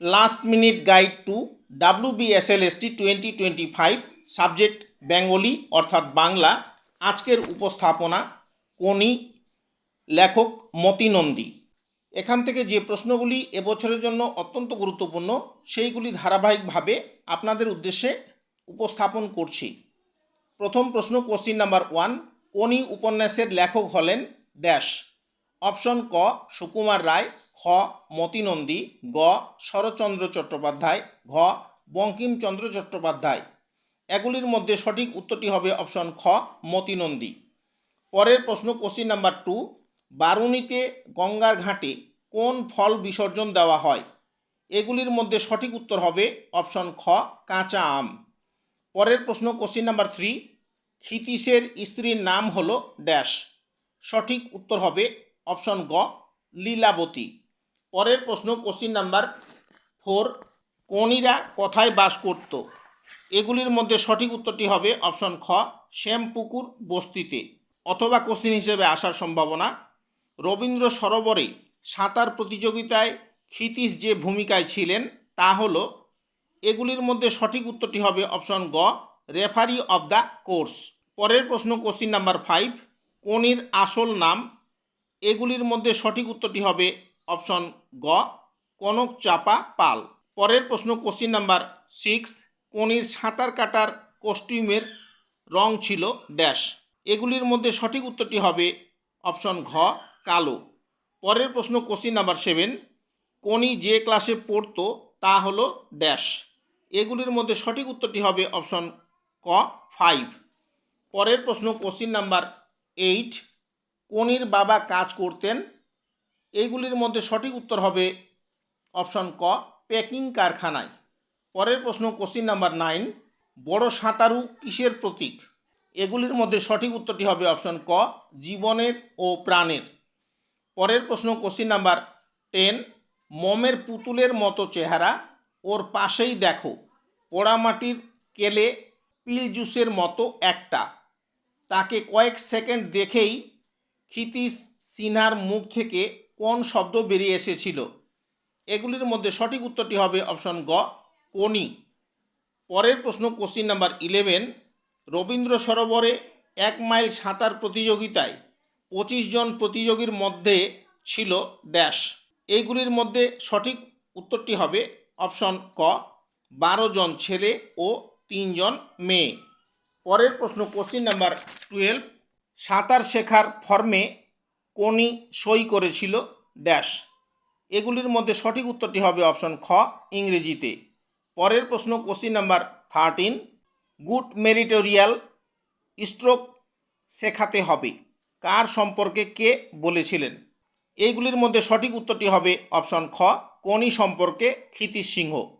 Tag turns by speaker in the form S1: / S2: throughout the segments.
S1: Last minute guide to W BSLST twenty twenty five subject Bengali অর্থাৎ বাংলা। আজকের উপস্থাপনা কোনি লেখক মতি নন্দী। এখান থেকে যে প্রশ্নগুলি এবছরের জন্য অত্যন্ত গুরুত্বপূর্ণ, সেইগুলি ধারাবাহিকভাবে আপনাদের উদ্দেশ্যে উপস্থাপন করছি। প্রথম প্রশ্ন কোশ্চিন নাম্বার ওয়ান কোনি উপন্যাসের লেখক হলেন ড্যাশ। অপশন ক, সুকুমার রায় খ, মতিনন্দী, গ, শরৎচন্দ্র চট্টোপাধ্যায়, ঘ, বঙ্কিমচন্দ্র চট্টোপাধ্যায়। এগুলির মধ্যে সঠিক উত্তরটি হবে অপশন খ, মতিনন্দী। পরের প্রশ্ন কোশ্চিন নাম্বার টু বারুণীতে গঙ্গার ঘাটে কোন ফল বিসর্জন দেওয়া হয়? এগুলির মধ্যে সঠিক উত্তর হবে অপশন খ, কাঁচা আম। পরের প্রশ্ন কোশ্চিন নাম্বার থ্রি ক্ষিতীশের স্ত্রীর নাম হলো ড্যাশ। সঠিক উত্তর হবে অপশন গ, লীলাবতী। পরের প্রশ্ন কোশ্চিন নাম্বার ফোর কনিরা কোথায় বাস করত? এগুলির মধ্যে সঠিক উত্তরটি হবে অপশন খ, শ্যামপুকুর বস্তিতে, অথবা কোশ্চিন হিসেবে আসার সম্ভাবনা। রবীন্দ্র সরোবরে সাঁতার প্রতিযোগিতায় ক্ষিতীশ যে ভূমিকায় ছিলেন, তা হলো, এগুলির মধ্যে সঠিক উত্তরটি হবে অপশন গ রেফারি অব দ্য কোর্স পরের প্রশ্ন কোশ্চিন নাম্বার ফাইভ কনির আসল নাম? এগুলির মধ্যে সঠিক উত্তরটি হবে অপশন গ, কনক চাপা পাল। পরের প্রশ্ন কোশ্চিন নাম্বার সিক্স কনির সাঁতার কাটার কস্টিউমের রং ছিল ড্যাশ এগুলির মধ্যে সঠিক উত্তরটি হবে অপশন ঘ, কালো। পরের প্রশ্ন কোশ্চিন নাম্বার সেভেন কোনি যে ক্লাসে পড়তো তা হলো ড্যাশ এগুলির মধ্যে সঠিক উত্তরটি হবে অপশন ক ফাইভ পরের প্রশ্ন কোশ্চিন নাম্বার এইট কোনির বাবা কাজ করতেন এইগুলির মধ্যে সঠিক উত্তর হবে অপশন ক, প্যাকিং কারখানায়। পরের প্রশ্ন, কোশ্চিন নাম্বার নাইন, বড় সাঁতারু কিসের প্রতীক? এগুলির মধ্যে সঠিক উত্তরটি হবে অপশন ক, জীবনের ও প্রাণের। পরের প্রশ্ন, কোশ্চিন নাম্বার টেন, মমের পুতুলের মতো চেহারা, ওর পাশেই দেখো পোড়ামাটির কেলে পিল জুসের মতো একটা। তাকে কয়েক সেকেন্ড দেখেই ক্ষিতীশ সিনহার মুখ থেকে কোন শব্দ বেরিয়ে এসেছিল? এগুলির মধ্যে সঠিক উত্তরটি হবে অপশন গ, কোনি। পরের প্রশ্ন কোশ্চিন নাম্বার ইলেভেন রবীন্দ্র সরোবরে এক মাইল সাঁতার প্রতিযোগিতায় পঁচিশ জন প্রতিযোগীর মধ্যে ছিল ড্যাশ এইগুলির মধ্যে সঠিক উত্তরটি হবে অপশন ক, বারো জন ছেলে ও তিনজন মেয়ে। পরের প্রশ্ন কোশ্চিন নাম্বার টুয়েলভ সাঁতার শেখার ফর্মে কোনি সই করেছিল ড্যাশ এগুলির মধ্যে সঠিক উত্তরটি হবে অপশন খ, ইংরেজিতে। পরের প্রশ্ন question number thirteen good meritorial stroke শেখাতে হবে। কার সম্পর্কে কে বলেছিলেন? এইগুলির মধ্যে সঠিক উত্তরটি হবে অপশন খ কোনি সম্পর্কে ক্ষিতীশ সিংহ।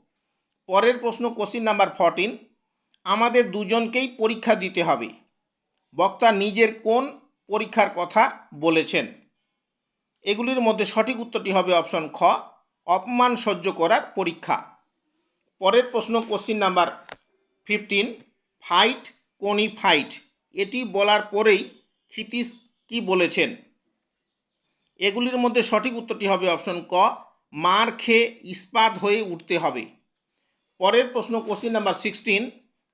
S1: পরের প্রশ্ন কোশ্চিন নাম্বার ফরটিন আমাদের দুজনকেই পরীক্ষা দিতে হবে। বক্তা নিজের কোন পরীক্ষার কথা বলেছেন। এগুলির মধ্যে সঠিক উত্তরটি হবে অপশন খ, অপমান সহ্য করার পরীক্ষা। পরের প্রশ্ন question number fifteen fight Koni fight এটি বলার পরেই ক্ষিতীশ কি বলেছেন? এগুলির মধ্যে সঠিক উত্তরটি হবে অপশন ক, মার খেয়ে ইস্পাত হয়ে উঠতে হবে। পরের প্রশ্ন কোশ্চিন নাম্বার সিক্সটিন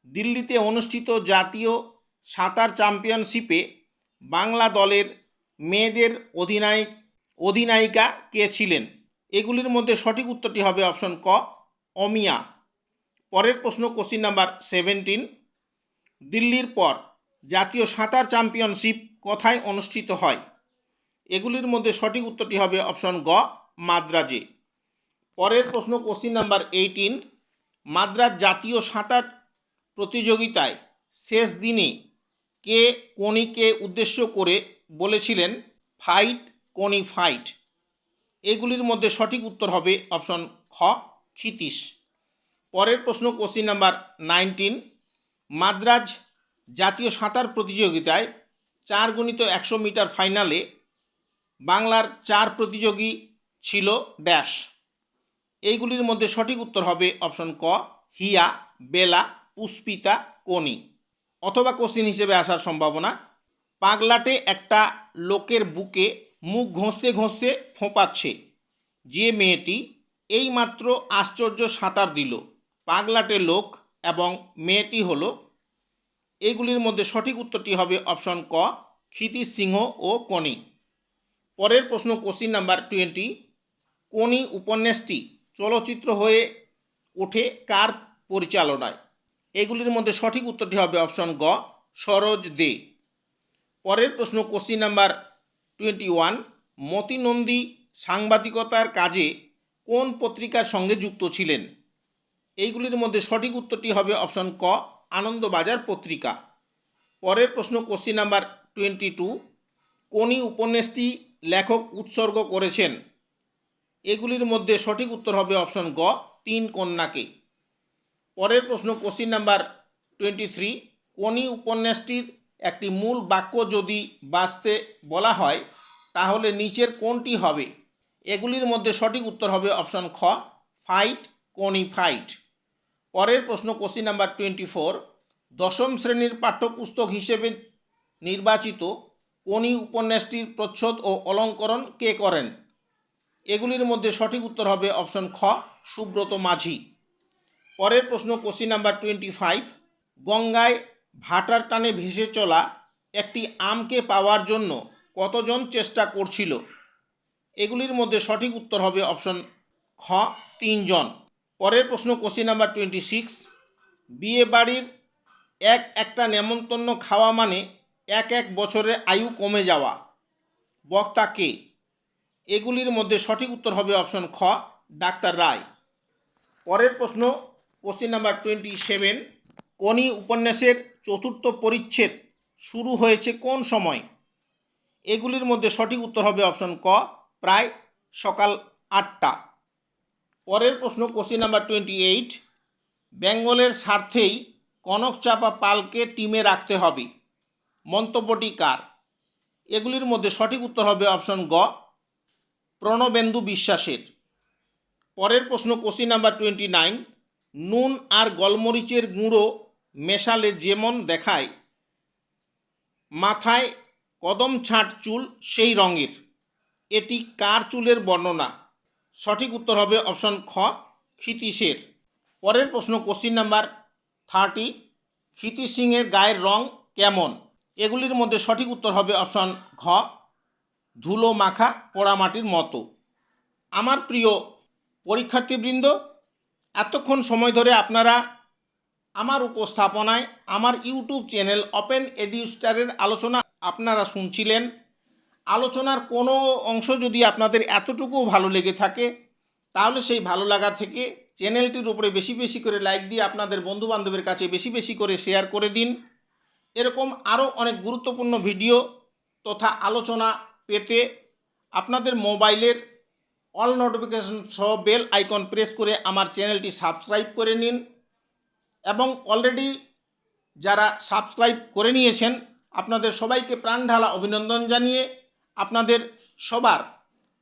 S1: দিল্লিতে অনুষ্ঠিত জাতীয় সাঁতার চ্যাম্পিয়নশিপে বাংলা দলের মেয়েদের অধিনায়ক, অধিনায়িকা কে ছিলেন? এগুলির মধ্যে সঠিক উত্তরটি হবে অপশন ক, অমিয়া। পরের প্রশ্ন, কোশ্চিন নাম্বার সেভেন্টিন। দিল্লির পর জাতীয় সাঁতার চ্যাম্পিয়নশিপ কোথায় অনুষ্ঠিত হয়? এগুলির মধ্যে সঠিক উত্তরটি হবে অপশন গ, মাদ্রাজে। পরের প্রশ্ন, কোশ্চিন নাম্বার এইটিন। মাদ্রাজ জাতীয় সাঁতার প্রতিযোগিতায় শেষ দিনে কে কোনিকে উদ্দেশ্য করে বলেছিলেন ফাইট কোনি ফাইট। এগুলির মধ্যে সঠিক উত্তর হবে অপশন খ, ক্ষিতীশ। পরের প্রশ্ন কোশ্চিন নাম্বার নাইনটিন। মাদ্রাজ জাতীয় সাঁতার প্রতিযোগিতায় চার গণিত একশো মিটার ফাইনালে বাংলার চার প্রতিযোগী ছিল ড্যাশ। এইগুলির মধ্যে সঠিক উত্তর হবে অপশন ক, হিয়া, বেলা, পুষ্পিতা কোনি অথবা কোশ্চিন হিসেবে আসার সম্ভাবনা। পাগলাটে একটা লোকের বুকে মুখ ঘষতে ঘষতে ফোঁপাচ্ছে যে মেয়েটি এইমাত্র আশ্চর্য সাঁতার দিল। পাগলাটে লোক এবং মেয়েটি হলো। এইগুলির মধ্যে সঠিক উত্তরটি হবে অপশন ক ক্ষিতি সিংহ ও কনি পরের প্রশ্ন কোশ্চিন নাম্বার টোয়েন্টি। কোনি উপন্যাসটি চলচ্চিত্র হয়ে ওঠে কার পরিচালনায়? এগুলির মধ্যে সঠিক উত্তরটি হবে অপশন গ, সরোজ দে। পরের প্রশ্ন, question number twenty one Moti Nandi সাংবাদিকতার কাজে কোন পত্রিকার সঙ্গে যুক্ত ছিলেন? এইগুলির মধ্যে সঠিক উত্তরটি হবে অপশন ক, আনন্দবাজার পত্রিকা। পরের প্রশ্ন, question number twenty two, Koni উপন্যাসটি লেখক উৎসর্গ করেছেন? এগুলির মধ্যে সঠিক উত্তর হবে অপশন গ, তিন কন্যাকে। পরের প্রশ্ন question number twenty three Koni উপন্যাসটির একটি মূল বাক্য যদি বাঁচতে বলা হয়, তাহলে নিচের কোনটি হবে? এগুলির মধ্যে সঠিক উত্তর হবে অপশন খ ফাইট কোনি ফাইট পরের প্রশ্ন কোশ্চিন নাম্বার টোয়েন্টি ফোর দশম শ্রেণির পাঠ্যপুস্তক হিসেবে নির্বাচিত কোনি উপন্যাসটির প্রচ্ছদ ও অলঙ্করণ কে করেন? এগুলির মধ্যে সঠিক উত্তর হবে অপশন খ, সুব্রত মাঝি। পরের প্রশ্ন কোশ্চিন নাম্বার টোয়েন্টি ফাইভ গঙ্গায় ভাটার টানে ভেসে চলা একটি আমকে পাওয়ার জন্য কতজন চেষ্টা করছিল? এগুলির মধ্যে সঠিক উত্তর হবে অপশন খ, তিনজন। পরের প্রশ্ন কোশ্চিন নাম্বার টোয়েন্টি সিক্স বিয়ে বাড়ির এক একটা নেমন্তন্ন খাওয়া মানে এক এক বছরের আয়ু কমে যাওয়া। বক্তা কে? এগুলির মধ্যে সঠিক উত্তর হবে অপশন খ, ডাক্তার রায়। পরের প্রশ্ন question number twenty seven Koni উপন্যাসের চতুর্থ পরিচ্ছেদ শুরু হয়েছে কোন সময়? এগুলির মধ্যে সঠিক উত্তর হবে অপশন ক, প্রায় সকাল আটটা। পরের প্রশ্ন কোশ্চিন নাম্বার টোয়েন্টি এইট বেঙ্গলের স্বার্থেই কনক চাপা পালকে টিমে রাখতে হবে। মন্তব্যটি কার? এগুলির মধ্যে সঠিক উত্তর হবে অপশন গ, প্রণবেন্দু বিশ্বাসের। পরের প্রশ্ন কোশ্চিন নাম্বার টোয়েন্টি নাইন নুন আর গোলমরিচের গুঁড়ো মেশালে যেমন দেখায়, মাথায় কদম ছাঁট চুল সেই রঙের। এটি কার চুলের বর্ণনা? সঠিক উত্তর হবে অপশন খ, ক্ষিতীশের। পরের প্রশ্ন, কোশ্চিন নাম্বার থার্টি ক্ষিতি সিংয়ের গায়ের রং কেমন? এগুলির মধ্যে সঠিক উত্তর হবে অপশন ঘ, ধুলো মাখা পোড়ামাটির মতো। আমার প্রিয় পরীক্ষার্থীবৃন্দ এতক্ষণ সময় ধরে আপনারা আমার উপস্থাপনায়, আমার ইউটিউব চ্যানেল ওপেন এডিউস্টারের আলোচনা আপনারা শুনছিলেন। আলোচনার কোনো অংশ যদি আপনাদের এতটুকুও ভালো লেগে থাকে, তাহলে সেই ভালো লাগা থেকে চ্যানেলটির উপরে বেশি বেশি করে লাইক দিয়ে আপনাদের বন্ধু বান্ধবের কাছে বেশি বেশি করে শেয়ার করে দিন। এরকম আরও অনেক গুরুত্বপূর্ণ ভিডিও তথা আলোচনা পেতে আপনাদের মোবাইলের অল নোটিফিকেশন সহ বেল আইকন প্রেস করে আমার চ্যানেলটি সাবস্ক্রাইব করে নিন। এবং অলরেডি যারা সাবস্ক্রাইব করে নিয়েছেন, আপনাদের সবাইকে প্রাণ ঢালা অভিনন্দন জানিয়ে আপনাদের সবার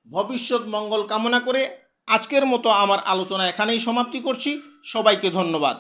S1: ভবিষ্যৎ মঙ্গল কামনা করে আজকের মতো আমার আলোচনা এখানেই সমাপ্তি করছি। সবাইকে ধন্যবাদ।